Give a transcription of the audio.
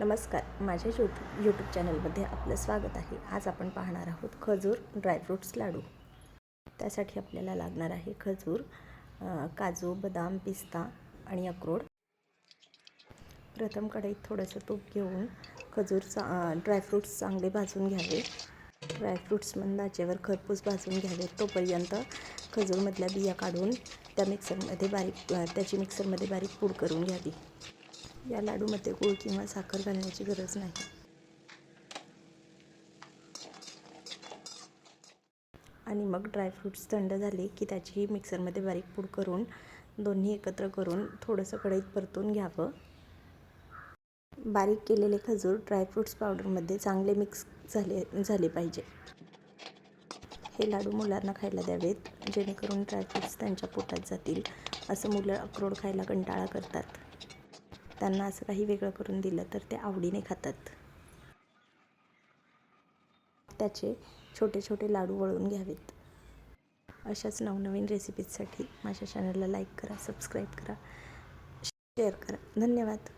नमस्कार. माझ्या YouTube YouTube चॅनलमध्ये आपलं स्वागत आहे. आज आपण पाहणार आहोत खजूर ड्रायफ्रूट्स लाडू. त्यासाठी आपल्याला लागणार आहे खजूर काजू बदाम पिस्ता आणि अक्रोड. प्रथम कढईत थोडंसं तूप घेऊन खजूर चा ड्रायफ्रूट्स चांगले भाजून घ्यावे. ड्रायफ्रूट्स दाचेवर खरपूस भाजून घ्यावे. तोपर्यंत खजूरमधल्या बिया काढून त्या मिक्सरमध्ये बारीक त्याची मिक्सरमध्ये बारीक पूड करून घ्यावी. या लाडूमध्ये गूळ किंवा साखर घालण्याची गरज नाही. आणि मग ड्रायफ्रूट्स थंड झाले की त्याची मिक्सरमध्ये बारीक पूड करून दोन्ही एकत्र करून थोडंसं कढईत परतून घ्यावं. बारीक केलेले खजूर ड्रायफ्रूट्स पावडरमध्ये चांगले मिक्स झाले झाले पाहिजे. हे लाडू मुलांना खायला द्यावेत जेणेकरून ड्रायफ्रूट्स त्यांच्या पोटात जातील असं मुलं अक्रोड खायला कंटाळा करतात. त्यांना असं काही वेगळं करून दिलं तर ते आवडीने खातात. त्याचे छोटे छोटे लाडू वळून घ्यावेत. अशाच नवनवीन रेसिपीजसाठी माझ्या चॅनलला लाईक करा सबस्क्राईब करा शेअर करा. धन्यवाद.